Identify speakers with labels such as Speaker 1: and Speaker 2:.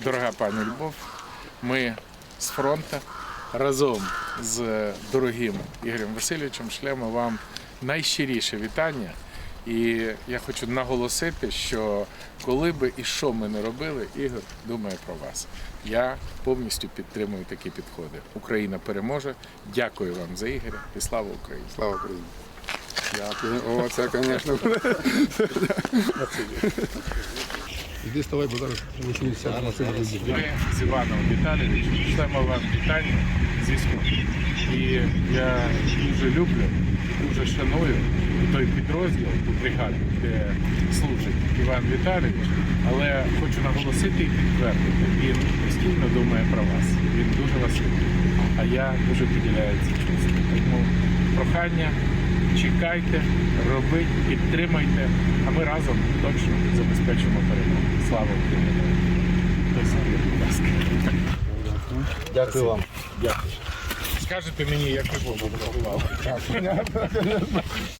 Speaker 1: Дорога пані Любов, ми з фронту разом з дорогим Ігорем Васильовичем шлемо вам найщиріше вітання. І я хочу наголосити, що коли би і що ми не робили, Ігор думає про вас. Я повністю підтримую такі підходи. Україна переможе. Дякую вам за Ігоря і слава Україні!
Speaker 2: Слава Україні. Дякую. О, це, звісно. Іди ставай, бо зараз людей.
Speaker 1: Ми з Іваном Віталійовичем шлемо вам вітання зі сходу. І я дуже люблю, дуже шаную той підрозділ, ту бригаду, де служить Іван Віталійович. Але хочу наголосити і підтвердити, він постійно думає про вас. Він дуже вас любить. А я дуже поділяю ці чувства. Тому прохання. Чекайте, робіть, підтримайте, а ми разом точно забезпечимо перемогу. Слава Україні! Будь ласка.
Speaker 3: Дякую вам.
Speaker 1: Дякую. Скажете мені, як ви Богу побували.